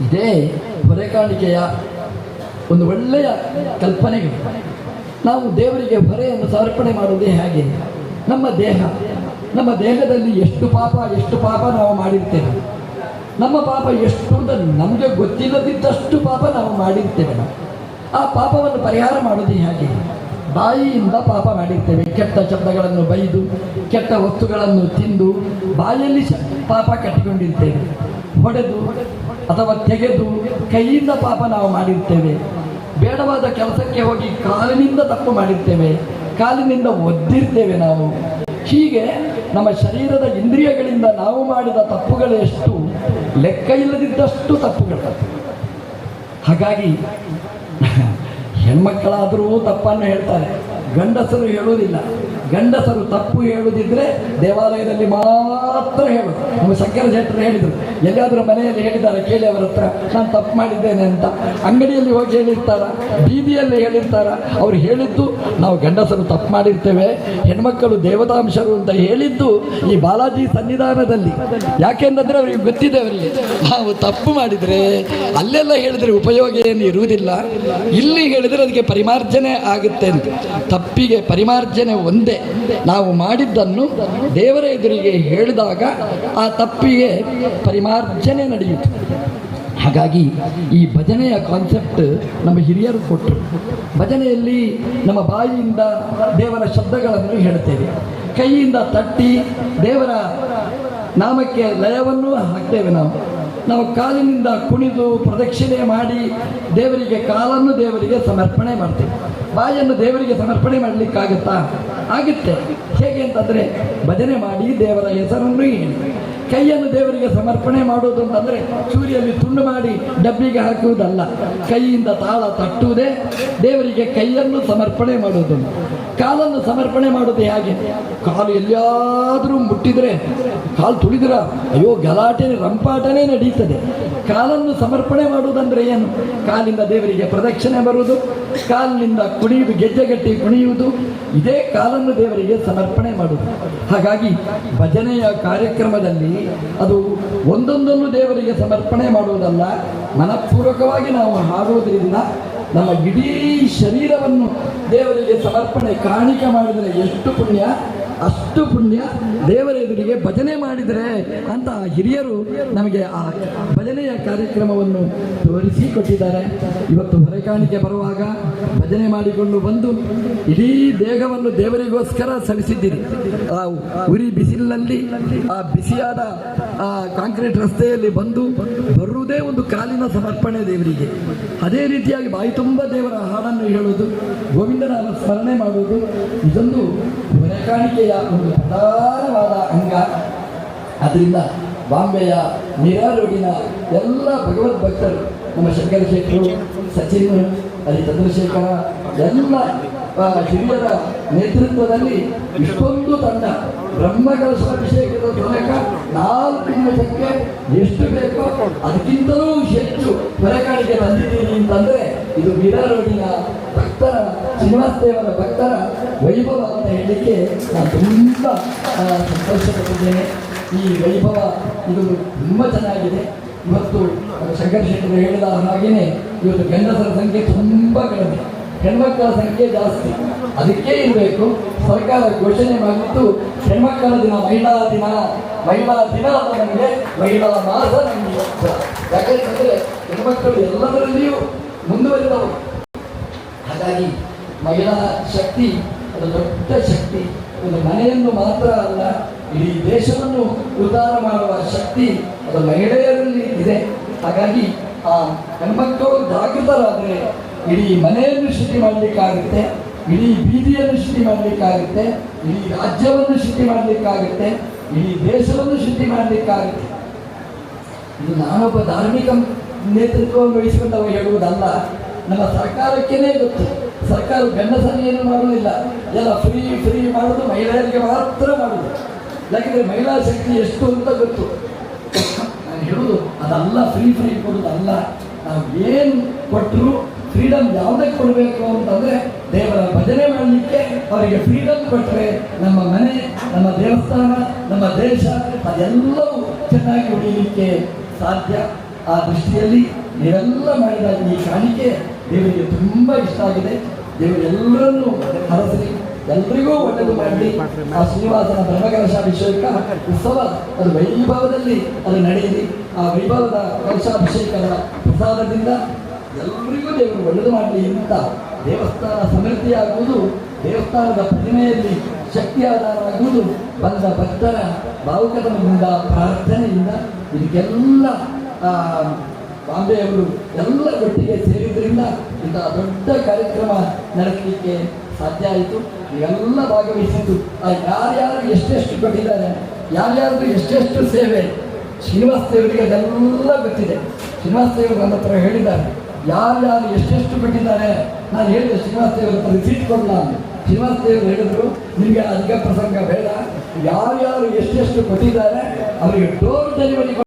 ಇದೇ ಹೊರೆಕಾಣಿಕೆಯ ಒಂದು ಒಳ್ಳೆಯ ಕಲ್ಪನೆಗಳು ನಾವು ದೇವರಿಗೆ ಹೊರೆಯನ್ನು ಸಮರ್ಪಣೆ ಮಾಡುವುದೇ ಹಾಗೆ? ನಮ್ಮ ದೇಹ, ನಮ್ಮ ದೇಹದಲ್ಲಿ ಎಷ್ಟು ಪಾಪ ಎಷ್ಟು ಪಾಪ ನಾವು ಮಾಡಿರ್ತೇವೆ? ನಮ್ಮ ಪಾಪ ಎಷ್ಟು ಅಂತ ನಮಗೆ ಗೊತ್ತಿಲ್ಲದಿದ್ದಷ್ಟು ಪಾಪ ನಾವು ಮಾಡಿರ್ತೇವೆ. ಆ ಪಾಪವನ್ನು ಪರಿಹಾರ ಮಾಡೋದು ಹೇಗೆ? ಬಾಯಿಯಿಂದ ಪಾಪ ಮಾಡಿರ್ತೇವೆ. ಕೆಟ್ಟ ಶಬ್ದಗಳನ್ನು ಬೈದು, ಕೆಟ್ಟ ವಸ್ತುಗಳನ್ನು ತಿಂದು, ಬಾಯಲ್ಲಿ ಪಾಪ ಕಟ್ಟಿಕೊಂಡಿರ್ತೇವೆ. ಹೊಡೆದು ಅಥವಾ ತೆಗೆದು ಕೈಯಿಂದ ಪಾಪ ನಾವು ಮಾಡಿರ್ತೇವೆ. ಬೇಡವಾದ ಕೆಲಸಕ್ಕೆ ಹೋಗಿ ಕಾಲಿನಿಂದ ತಪ್ಪು ಮಾಡಿರ್ತೇವೆ. ಕಾಲಿನಿಂದ ಒದ್ದಿರ್ತೇವೆ ನಾವು. ಹೀಗೆ ನಮ್ಮ ಶರೀರದ ಇಂದ್ರಿಯಗಳಿಂದ ನಾವು ಮಾಡಿದ ತಪ್ಪುಗಳೆಷ್ಟು ಲೆಕ್ಕ ಇಲ್ಲದಿದ್ದಷ್ಟು ತಪ್ಪುಗಳು. ಹಾಗಾಗಿ ಹೆಣ್ಮಕ್ಕಳಾದರೂ ತಪ್ಪನ್ನು ಹೇಳ್ತಾರೆ. ಗಂಡಸರು ಹೇಳುವುದಿಲ್ಲ. ಗಂಡಸರು ತಪ್ಪು ಹೇಳುದಿದ್ರೆ ದೇವಾಲಯದಲ್ಲಿ ಮಾತ್ರ ಹೇಳುದು. ನಮ್ಮ ಶಂಕರ ಶೆಟ್ಟರು ಹೇಳಿದರು ಎಲ್ಲಾದ್ರೂ ಮನೆಯಲ್ಲಿ ಹೇಳಿದ್ದಾರೆ, ಕೇಳಿ ಅವರ ಹತ್ರ. ನಾನು ತಪ್ಪು ಮಾಡಿದ್ದೇನೆ ಅಂತ. ಅಂಗಡಿಯಲ್ಲಿ ಹೋಗಿ ಹೇಳಿರ್ತಾರ? ಬೀದಿಯಲ್ಲಿ ಹೇಳಿರ್ತಾರ? ಅವ್ರು ಹೇಳಿದ್ದು, ನಾವು ಗಂಡಸರು ತಪ್ಪು ಮಾಡಿರ್ತೇವೆ, ಹೆಣ್ಮಕ್ಕಳು ದೇವತಾಂಶರು ಅಂತ ಹೇಳಿದ್ದು ಈ ಬಾಲಾಜಿ ಸನ್ನಿಧಾನದಲ್ಲಿ. ಯಾಕೆಂದ್ರೆ ಅವರಿಗೆ ಗೊತ್ತಿದೆ ಅವರಿಗೆ. ನಾವು ತಪ್ಪು ಮಾಡಿದರೆ ಅಲ್ಲೆಲ್ಲ ಹೇಳಿದರೆ ಉಪಯೋಗ ಏನು ಇರುವುದಿಲ್ಲ. ಇಲ್ಲಿ ಹೇಳಿದರೆ ಅದಕ್ಕೆ ಪರಿಮಾರ್ಜನೆ ಆಗುತ್ತೆ ಅಂತ. ತಪ್ಪಿಗೆ ಪರಿಮಾರ್ಜನೆ ಒಂದೇ. ನಾವು ಮಾಡಿದ್ದನ್ನು ದೇವರ ಎದುರಿಗೆ ಹೇಳಿದಾಗ ಆ ತಪ್ಪಿಗೆ ಪರಿಮಾರ್ಜನೆ ನಡೆಯಿತು. ಹಾಗಾಗಿ ಈ ಭಜನೆಯ ಕಾನ್ಸೆಪ್ಟ್ ನಮ್ಮ ಹಿರಿಯರು ಕೊಟ್ಟರು ಭಜನೆಯಲ್ಲಿ ನಮ್ಮ ಬಾಯಿಯಿಂದ ದೇವರ ಶಬ್ದಗಳನ್ನು ಹೇಳ್ತೇವೆ ಕೈಯಿಂದ ತಟ್ಟಿ ದೇವರ ನಾಮಕ್ಕೆ ಲಯವನ್ನು ಹಾಕ್ತೇವೆ ನಾವು. ನಾವು ಕಾಲಿನಿಂದ ಕುಣಿದು ಪ್ರದಕ್ಷಿಣೆ ಮಾಡಿ ದೇವರಿಗೆ ಕಾಲನ್ನು ದೇವರಿಗೆ ಸಮರ್ಪಣೆ ಮಾಡ್ತೀವಿ. ಬಾಯನ್ನು ದೇವರಿಗೆ ಸಮರ್ಪಣೆ ಮಾಡಲಿಕ್ಕಾಗುತ್ತಾ? ಆಗುತ್ತೆ. ಹೇಗೆ ಅಂತಂದರೆ ಭಜನೆ ಮಾಡಿ ದೇವರ ಹೆಸರನ್ನು ಹೇಳಿ. ಕೈಯನ್ನು ದೇವರಿಗೆ ಸಮರ್ಪಣೆ ಮಾಡುವುದು ಅಂತಂದರೆ ಚೂರಿಯಲ್ಲಿ ತುಂಡು ಮಾಡಿ ಡಬ್ಬಿಗೆ ಹಾಕುವುದಲ್ಲ. ಕೈಯಿಂದ ತಾಳ ತಟ್ಟುವುದೇ ದೇವರಿಗೆ ಕೈಯನ್ನು ಸಮರ್ಪಣೆ ಮಾಡುವುದು. ಕಾಲನ್ನು ಸಮರ್ಪಣೆ ಮಾಡೋದು ಹೇಗೆ? ಕಾಲು ಎಲ್ಲಿಯಾದರೂ ಮುಟ್ಟಿದರೆ, ಕಾಲು ತುಳಿದ್ರ, ಅಯ್ಯೋ ಗಲಾಟೆ, ರಂಪಾಟನೇ ನಡೀತದೆ. ಕಾಲನ್ನು ಸಮರ್ಪಣೆ ಮಾಡುವುದಂದ್ರೆ ಏನು? ಕಾಲಿಂದ ದೇವರಿಗೆ ಪ್ರದಕ್ಷಿಣೆ ಬರುವುದು ಕಾಲಿನಿಂದ ಕುಣಿಯುವುದು ಗೆಜ್ಜೆಗಟ್ಟಿ ಕುಣಿಯುವುದು, ಇದೇ ಕಾಲನ್ನು ದೇವರಿಗೆ ಸಮರ್ಪಣೆ ಮಾಡುವುದು. ಹಾಗಾಗಿ ಭಜನೆಯ ಕಾರ್ಯಕ್ರಮದಲ್ಲಿ ಅದು ಒಂದೊಂದನ್ನು ದೇವರಿಗೆ ಸಮರ್ಪಣೆ ಮಾಡುವುದಲ್ಲ, ಮನಪೂರ್ವಕವಾಗಿ ನಾವು ಹಾಡುವುದರಿಂದ ನಮ್ಮ ಇಡೀ ಶರೀರವನ್ನು ದೇವರಿಗೆ ಸಮರ್ಪಣೆ, ಕಾಣಿಕೆ ಮಾಡಿದರೆ ಎಷ್ಟು ಪುಣ್ಯ. ಅಷ್ಟು ಪುಣ್ಯ ದೇವರ ಎದುರಿಗೆ ಭಜನೆ ಮಾಡಿದರೆ ಅಂತ ಹಿರಿಯರು ನಮಗೆ ಆ ಭಜನೆಯ ಕಾರ್ಯಕ್ರಮವನ್ನು ತೋರಿಸಿಕೊಟ್ಟಿದ್ದಾರೆ ಇವತ್ತು ಹೊರೆಕಾಣಿಕೆ ಬರುವಾಗ ಭಜನೆ ಮಾಡಿಕೊಂಡು ಬಂದು ಇಡೀ ದೇಹವನ್ನು ದೇವರಿಗೋಸ್ಕರ ಸಲ್ಲಿಸಿದ್ದೀರಿ ಆ ಉರಿ ಬಿಸಿಲಿನಲ್ಲಿ ಆ ಬಿಸಿಯಾದ, ಆ ಕಾಂಕ್ರೀಟ್ ರಸ್ತೆಯಲ್ಲಿ ಬಂದು ಬರುವುದೇ ಒಂದು ಕಾಲಿನ ಸಮರ್ಪಣೆ ದೇವರಿಗೆ. ಅದೇ ರೀತಿಯಾಗಿ ಬಾಯಿ ತುಂಬ ದೇವರ ಹಾಡನ್ನು ಹೇಳುವುದು, ಗೋವಿಂದನ ಸ್ಮರಣೆ ಮಾಡುವುದು, ಇದೊಂದು ಹೊರೆಕಾಣಿಕೆಯ ಒಂದು ಪ್ರಧಾನವಾದ ಅಂಗ. ಅದರಿಂದ ಬಾಂಬೆಯ ರೋಡಿನ ಎಲ್ಲ ಭಗವದ್ ಭಕ್ತರು, ನಮ್ಮ ಶಂಕರ ಶೇಖರ್, ಸಚಿನ್ ಅಲ್ಲಿ ಚಂದ್ರಶೇಖರ ಎಲ್ಲ ಹಿರಿಯರ ನೇತೃತ್ವದಲ್ಲಿ ಇಷ್ಟೊಂದು ತಂಡ ಬ್ರಹ್ಮಕಲಶಾಭಿಷೇಕದ ಮೂಲಕ ನಾಲ್ಕು ನಿಮಿಷಕ್ಕೆ ಎಷ್ಟು ಬೇಕೋ ಅದಕ್ಕಿಂತಲೂ ಹೆಚ್ಚು ಹೊರಕಾಣಿಕೆ ಬಂದಿದ್ದೀನಿ ಅಂತಂದ್ರೆ ಇದು ರೋಡಿನ ಭಕ್ತರ ಶ್ರೀನಿವಾಸ ದೇವರ ಭಕ್ತರ ವೈಭವ ಅಂತ ಹೇಳಲಿಕ್ಕೆ ನಾನು ತುಂಬ ಸಂತೋಷಪಟ್ಟಿದ್ದೇನೆ. ಈ ವೈಭವ ಇದು ತುಂಬ ಚೆನ್ನಾಗಿದೆ. ಇವತ್ತು ಶಂಕರ ಹೇಳಿದ ಹಾಗೆಯೇ ಇವತ್ತು ಗಂಡಸರ ಸಂಖ್ಯೆ ತುಂಬ ಕಡಿಮೆ. ಹೆಣ್ಮಕ್ಕಳ ಸಂಖ್ಯೆ ಜಾಸ್ತಿ. ಅದಕ್ಕೆ ಇರಬೇಕು. ಸರ್ಕಾರ ಘೋಷಣೆ ಮಾಡಿತ್ತು ಹೆಣ್ಮಕ್ಕಳ ದಿನ, ಮಹಿಳಾ ದಿನ. ಮಹಿಳಾ ದಿನ ಅಂತ ನಮಗೆ ಮಹಿಳಾ ಮಾಸ ನಮಗೆ. ಯಾಕಂತಂದ್ರೆ ಹೆಣ್ಮಕ್ಕಳು ಎಲ್ಲದರಲ್ಲಿಯೂ ಮುಂದುವರಿದವರು ಹಾಗಾಗಿ ಮಹಿಳಾ ಶಕ್ತಿ, ಅದು ದೊಡ್ಡ ಶಕ್ತಿ, ಒಂದು ಮನೆಯನ್ನು ಮಾತ್ರ ಅಲ್ಲ, ಇಡೀ ದೇಶವನ್ನು ಉದ್ಧಾರ ಮಾಡುವ ಶಕ್ತಿ ಅದು ಮಹಿಳೆಯರಲ್ಲಿ ಇದೆ. ಹಾಗಾಗಿ ಆ ಹೆಣ್ಮಕ್ಕಳು ಜಾಗೃತರಾದರೆ ಇಡೀ ಮನೆಯನ್ನು ಶುದ್ಧಿ ಮಾಡಲಿಕ್ಕಾಗುತ್ತೆ, ಇಡೀ ಬೀದಿಯನ್ನು ಶುದ್ಧಿ ಮಾಡಲಿಕ್ಕಾಗುತ್ತೆ, ಇಡೀ ರಾಜ್ಯವನ್ನು ಶುದ್ಧಿ ಮಾಡಲಿಕ್ಕಾಗುತ್ತೆ, ಇಡೀ ದೇಶವನ್ನು ಶುದ್ಧಿ ಮಾಡಲಿಕ್ಕಾಗುತ್ತೆ. ಇದು ನಾನೊಬ್ಬ ಧಾರ್ಮಿಕ ನೇತೃತ್ವವನ್ನು ವಹಿಸಿಕೊಂಡು ಹೇಳುವುದಲ್ಲ, ನಮ್ಮ ಸರ್ಕಾರಕ್ಕೇನೆ ಗೊತ್ತು. ಸರ್ಕಾರ ಗಂಡಸನ್ನು ಏನು ಮಾಡುವುದಿಲ್ಲ. ಎಲ್ಲ ಫ್ರೀ ಫ್ರೀ ಮಾಡೋದು ಮಹಿಳೆಯರಿಗೆ ಮಾತ್ರ ಮಾಡುವುದು. ಯಾಕೆಂದರೆ ಮಹಿಳಾ ಶಕ್ತಿ ಎಷ್ಟು ಅಂತ ಗೊತ್ತು. ನಾನು ಹೇಳುವುದು, ಅದಲ್ಲ ಫ್ರೀ ಫ್ರೀ ಕೊಡೋದಲ್ಲ ನಾವು ಏನು ಕೊಟ್ಟರು ಫ್ರೀಡಮ್ ಯಾವುದಕ್ಕೆ ಕೊಡಬೇಕು ಅಂತಂದರೆ ದೇವರ ಭಜನೆ ಮಾಡಲಿಕ್ಕೆ ಅವರಿಗೆ ಫ್ರೀಡಮ್ ಕೊಟ್ಟರೆ ನಮ್ಮ ಮನೆ, ನಮ್ಮ ದೇವಸ್ಥಾನ, ನಮ್ಮ ದೇಶ, ಅದೆಲ್ಲವೂ ಚೆನ್ನಾಗಿ ಉಳಿಯಲಿಕ್ಕೆ ಸಾಧ್ಯ. ಆ ದೃಷ್ಟಿಯಲ್ಲಿ ನೀವೆಲ್ಲ ಮಾಡಿದ ಈ ಕಾಣಿಕೆ ದೇವರಿಗೆ ತುಂಬ ಇಷ್ಟ ಆಗಿದೆ. ದೇವರೆಲ್ಲರನ್ನು ಹರಸಲಿ ಎಲ್ರಿಗೂ ಒಳ್ಳೆಯದು ಮಾಡಲಿ. ಆ ಶ್ರೀನಿವಾಸನ ಬ್ರಹ್ಮಕಲಶಾಭಿಷೇಕ ಉತ್ಸವ ಅದು ವೈಭವದಲ್ಲಿ ಅದು ನಡೆಯಲಿ. ಆ ವೈಭವದ ಕಲಶಾಭಿಷೇಕದ ಪ್ರಸಾದದಿಂದ ಎಲ್ರಿಗೂ ದೇವರು ಒಳ್ಳೆಯದು ಮಾಡಲಿ ಅಂತ ದೇವಸ್ಥಾನ ಸಮೃದ್ಧಿಯಾಗುವುದು, ದೇವಸ್ಥಾನದ ಪ್ರತಿಮೆಯಲ್ಲಿ ಶಕ್ತಿ ಆಧಾರವಾಗುವುದು ಬಂದ ಭಕ್ತರ ಭಾವುಕತನದಿಂದ ಪ್ರಾರ್ಥನೆಯಿಂದ ಇದಕ್ಕೆಲ್ಲ ಆ, ಬಾಂಬೆಯವರು ಎಲ್ಲ ಒಟ್ಟಿಗೆ ಸೇರಿದ್ರಿಂದ ಇಂತಹ ದೊಡ್ಡ ಕಾರ್ಯಕ್ರಮ ನಡೆಸಲಿಕ್ಕೆ ಸಾಧ್ಯ ಆಯಿತು. ಎಲ್ಲ ಭಾಗವಹಿಸಿದ್ದು. ಯಾರ್ಯಾರು ಎಷ್ಟೆಷ್ಟು ಕೊಟ್ಟಿದ್ದಾರೆ ಯಾರ್ಯಾರು ಎಷ್ಟೆಷ್ಟು ಸೇವೆ ಶ್ರೀನಿವಾಸ ದೇವರಿಗೆ ಅದೆಲ್ಲ ಗೊತ್ತಿದೆ. ಶ್ರೀನಿವಾಸ ದೇವರು ನನ್ನ ಹತ್ರ ಹೇಳಿದ್ದಾರೆ. ಯಾರ್ಯಾರು ಎಷ್ಟೆಷ್ಟು ಕೊಟ್ಟಿದ್ದಾರೆ ನಾನು ಹೇಳಿದೆ ಶ್ರೀನಿವಾಸ ದೇವರ ಹತ್ರ ರಿಸೀಟ್ ಕೊಡಲ್ಲ ಶ್ರೀನಿವಾಸ ದೇವರು ಹೇಳಿದ್ರು ನಿಮಗೆ ಅಧಿಕ ಪ್ರಸಂಗ ಬೇಡ. ಯಾರ್ಯಾರು ಎಷ್ಟೆಷ್ಟು ಕೊಟ್ಟಿದ್ದಾರೆ ಅವರಿಗೆ ಡೋರ್ ಡೆಲಿವರಿ